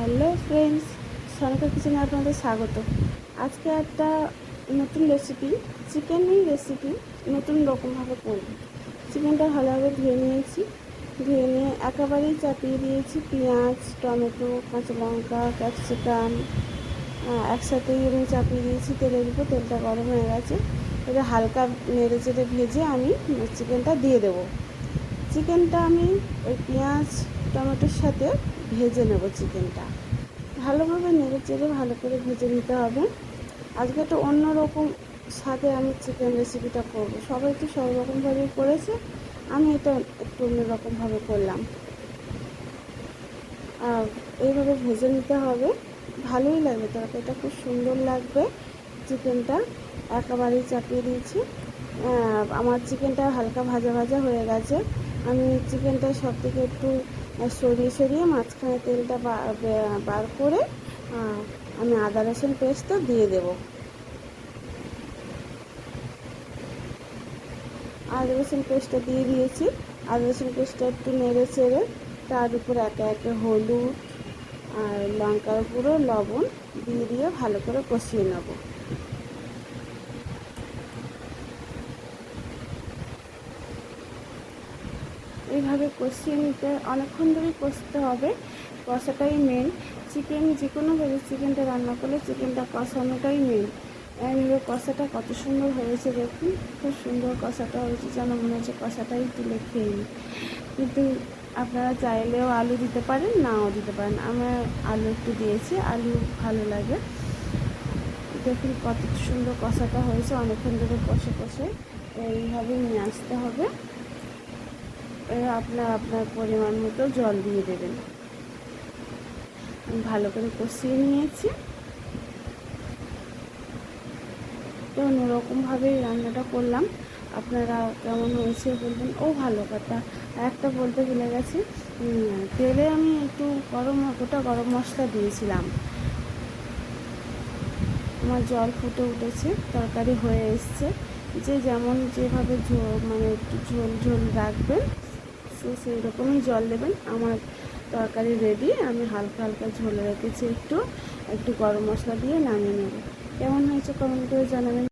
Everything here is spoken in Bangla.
হ্যালো ফ্রেন্ডস সরকার কিচেনে আপনাদের স্বাগত। আজকে একটা নতুন রেসিপি চিকেনের রেসিপি নতুন রকমভাবে করব। চিকেনটা ভালোভাবে ধুয়ে নিয়েছি। ধুয়ে নিয়ে একেবারেই চাপিয়ে দিয়েছি পেঁয়াজ, টমেটো, কাঁচা লঙ্কা ক্যাপসিকাম একসাথেই আমি চাপিয়ে দিয়েছি তেলের উপর। তেলটা গরম হয়ে গেছে। এটা হালকা নেড়ে চেড়ে ভেজে আমি চিকেনটা দিয়ে দেবো। চিকেনটা আমি ওই পেঁয়াজ টমেটোর সাথে ভেজে নেব চিকেনটা। ভালোভাবে নেড়ে চেড়ে ভালো করে ভেজে নিতে হবে। আজকে একটা অন্যরকম স্বাদে আমি চিকেন রেসিপিটা করব। সবাই তো সব রকমভাবেই করেছে, আমি এটা একটু অন্যরকমভাবে করলাম। আর এইভাবে ভেজে নিতে হবে। ভালোই লাগবে, তরকারিটা খুব সুন্দর লাগবে। চিকেনটা একেবারেই চাপিয়ে দিয়েছি। আমার চিকেনটা হালকা ভাজা ভাজা হয়ে গেছে। আমি চিকেনটা সব থেকে একটু সরিয়ে সরিয়ে মাঝখানে তেলটা বার করে আমি আদা, রসুন পেস্টটা দিয়ে দেব। আদা, রসুন পেস্টটা দিয়ে দিয়েছি। আদা, রসুন পেস্টটা একটু নেড়ে চেড়ে তার উপর একে একে হলুদ আর লঙ্কার গুঁড়ো, লবণ দিয়ে দিয়ে ভালো করে কষিয়ে নেব। এইভাবে কষিয়ে নিতে, অনেকক্ষণ ধরে কষতে হবে। কষাটাই মেন চিকেন যে কোনোভাবে চিকেনটা রান্না করলে চিকেনটা কষানোটাই মেন এইভাবে কষাটা কত সুন্দর হয়েছে দেখুন। খুব সুন্দর কষাটা হয়েছে, যেন মনে হচ্ছে কষাটাই তুলে খেয়ে কিন্তু আপনারা চাইলেও আলু দিতে পারেন, নাও দিতে পারেন। আমার আলু একটু দিয়েছি, আলু ভালো লাগে। দেখুন কত সুন্দর কষাটা হয়েছে, অনেকক্ষণ ধরে কষে কষে। এইভাবে নিয়ে আসতে হবে। আপনার আপনার পরিমাণ মতো জল দিয়ে দেবেন। ভালো করে কষিয়ে নিয়েছি। তো অন্যরকমভাবেই রান্নাটা করলাম। আপনারা কেমন হয়েছে বলবেন? ও, ভালো কথা। একটা বলতে ভুলে গেছি। তেলে আমি একটু গরম, গোটা গরম মশলা দিয়েছিলাম। আমার জল ফুটে উঠেছে, তরকারি হয়ে এসছে। যে যেমন যেভাবে ঝোল মানে একটু ঝোল ঝোল রাখবেন সে সেই রকমই জল দেবেন। আমার তরকারি রেডি আমি হালকা হালকা ঝোলে রেখেছি একটু একটু গরম মশলা দিয়ে নামিয়ে নেব। কেমন হয়েছে কমেন্ট করে জানাবেন।